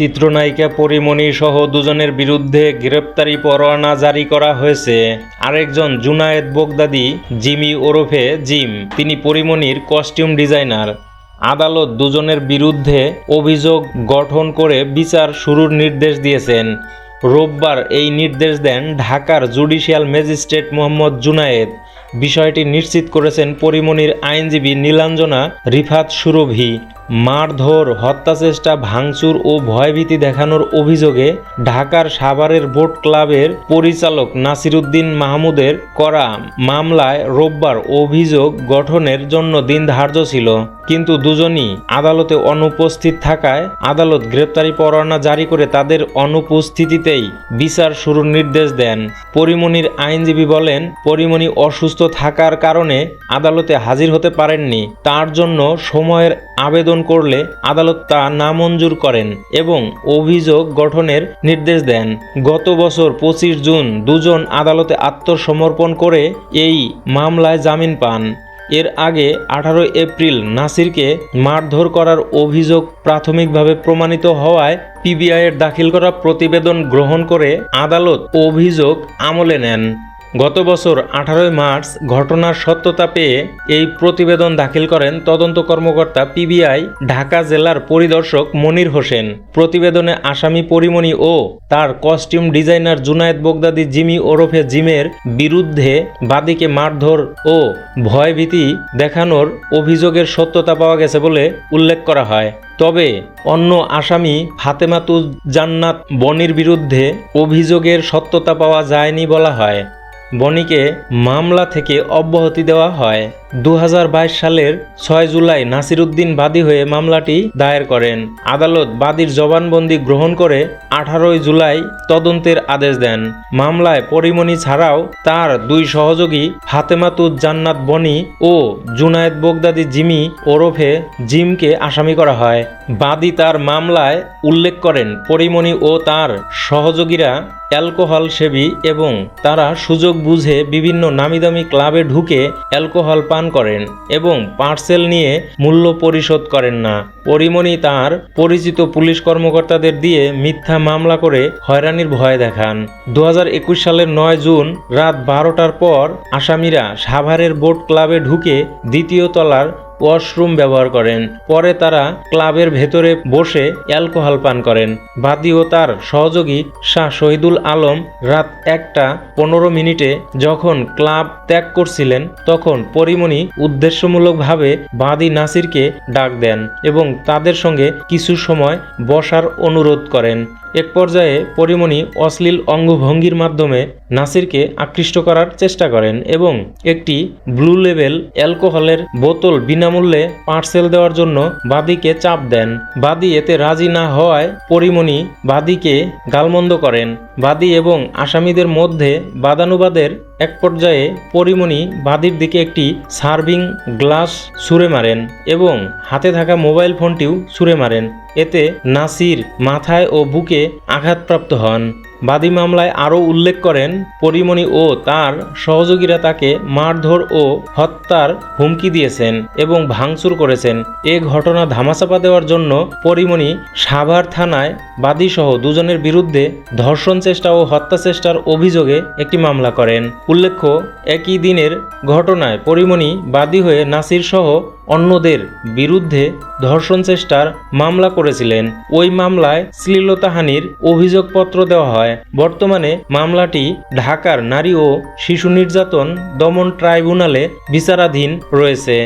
চিত্রনায়িকা পরিমণি সহ দুজনের বিরুদ্ধে গ্রেপ্তারি পরোয়ানা জারি করা হয়েছে। আরেকজন জুনায়েদ বোগদাদি, জিমি ওরফে জিম, তিনি পরিমণির কস্টিউম ডিজাইনার। আদালত দুজনের বিরুদ্ধে অভিযোগ গঠন করে বিচার শুরুর নির্দেশ দিয়েছেন। রোববার এই নির্দেশ দেন ঢাকার জুডিশিয়াল ম্যাজিস্ট্রেট মোহাম্মদ জুনায়েদ। বিষয়টি নিশ্চিত করেছেন পরিমণির আইনজীবী নীলাঞ্জনা রিফাত সুরভি। মারধর, হত্যাচেষ্টা, ভাঙচুর ও ভয়ভীতি দেখানোর অভিযোগে ঢাকার সাভারের বোট ক্লাবের পরিচালক নাসিরুদ্দিন মাহমুদের করা মামলায় রোববার অভিযোগ গঠনের জন্য দিন ধার্য ছিল। কিন্তু দুজনই আদালতে অনুপস্থিত থাকায় আদালত গ্রেপ্তারি পরোয়ানা জারি করে তাদের অনুপস্থিতিতেই বিচার শুরুর নির্দেশ দেন। পরিমণির আইনজীবী বলেন, পরিমণি অসুস্থ থাকার কারণে আদালতে হাজির হতে পারেননি। তার জন্য সময়ের আবেদন করলে আদালত তা নামঞ্জুর করেন এবং অভিযোগ গঠনের নির্দেশ দেন। গত বছর পঁচিশ জুন দুজন আদালতে আত্মসমর্পণ করে এই মামলায় জামিন পান। এর আগে আঠারো এপ্রিল নাসিরকে মারধর করার অভিযোগ প্রাথমিকভাবে প্রমাণিত হওয়ায় পিবিআইয়ের দাখিল করা প্রতিবেদন গ্রহণ করে আদালত অভিযোগ আমলে নেন। গত বছর আঠারোই মার্চ ঘটনার সত্যতা পেয়ে এই প্রতিবেদন দাখিল করেন তদন্ত কর্মকর্তা পিবিআই ঢাকা জেলার পরিদর্শক মনির হোসেন। প্রতিবেদনে আসামি পরিমণি ও তার costume designer Junayed Bogdadi Jimmy ওরফে জিমের বিরুদ্ধে বাদীকে মারধর ও ভয়ভীতি দেখানোর অভিযোগের সত্যতা পাওয়া গেছে বলে উল্লেখ করা হয়। তবে অন্য আসামি ফাতেমাতুজ জান্নাত বনির বিরুদ্ধে অভিযোগের সত্যতা পাওয়া যায়নি বলা হয়। বনিকে মামলা থেকে অব্যাহতি দেওয়া হয়। দু হাজার বাইশ সালের ছয় জুলাই নাসিরুদ্দিন বাদী হয়ে মামলাটি দায়ের করেন। আদালত বাদীর জবানবন্দি গ্রহণ করে আঠারোই জুলাই তদন্তের আদেশ দেন। মামলায় পরিমণি ছাড়াও তার দুই সহযোগী ফাতেমাতুজ জান্নাত বনি ও জুনায়েদ বোগদাদি জিমি ওরফে জিমকে আসামি করা হয়। বাদী তার মামলায় উল্লেখ করেন, পরিমণি ও তার সহযোগীরা অ্যালকোহল সেবী এবং তারা সুযোগ বুঝে বিভিন্ন নামিদামি ক্লাবে ঢুকে অ্যালকোহল পান করেন এবং পার্সেল নিয়ে মূল্য পরিশোধ করেন না। পরিমণি তার পরিচিত পুলিশ কর্মকর্তাদের দিয়ে মিথ্যা মামলা করে হয়রানির ভয় দেখান। দু হাজার একুশ সালের নয় জুন রাত বারোটার পর আসামিরা সাভারের বোট ক্লাবে ঢুকে দ্বিতীয় তলার ওয়াশরুম ব্যবহার করেন। পরে তারা ক্লাবের ভেতরে বসে অ্যালকোহল পান করেন। বাদী ও তার সহযোগী শাহ শহীদুল আলম রাত একটা পনেরো মিনিটে যখন ক্লাব ত্যাগ করছিলেন, তখন পরিমণি উদ্দেশ্যমূলকভাবে বাদী নাসিরকে ডাক দেন এবং তাদের সঙ্গে কিছু সময় বসার অনুরোধ করেন। এক পর্যায়ে পরিমণি অশ্লীল অঙ্গভঙ্গির মাধ্যমে নাসিরকে আকৃষ্ট করার চেষ্টা করেন এবং একটি ব্লু লেভেল অ্যালকোহলের বোতল বিনামূল্যে পার্সেল দেওয়ার জন্য বাদীকে চাপ দেন। বাদী এতে রাজি না হওয়ায় পরিমণি বাদীকে গালমন্দ করেন। বাদী এবং আসামিদের মধ্যে বাদানুবাদের এক পর্যায়ে পরিমণি বাদির দিকে একটি সার্ভিং গ্লাস ছুঁড়ে মারেন এবং হাতে থাকা মোবাইল ফোনটিও ছুঁড়ে মারেন। এতে নাসির মাথায় ও বুকে আঘাতপ্রাপ্ত হন। বাদী মামলায় আরও উল্লেখ করেন, পরিমণি ও তার সহযোগীরা তাকে মারধর ও হত্যার হুমকি দিয়েছেন এবং ভাঙচুর করেছেন। এ ঘটনা ধামাচাপা দেওয়ার জন্য পরিমণি সাভার থানায় বাদীসহ দুজনের বিরুদ্ধে ধর্ষণ চেষ্টা ও হত্যা চেষ্টার অভিযোগে একটি মামলা করেন। উল্লেখ্য, একই দিনের ঘটনায় পরিমণি বাদী হয়ে নাসির সহ অন্যদের বিরুদ্ধে ধর্ষণ চেষ্টার মামলা করেছিলেন। ওই মামলায় শ্লীলতাহানির অভিযোগপত্র দেওয়া হয়। বর্তমানে মামলাটি ঢাকার নারী ও শিশু নির্যাতন দমন ট্রাইব্যুনালে বিচারাধীন রয়েছে।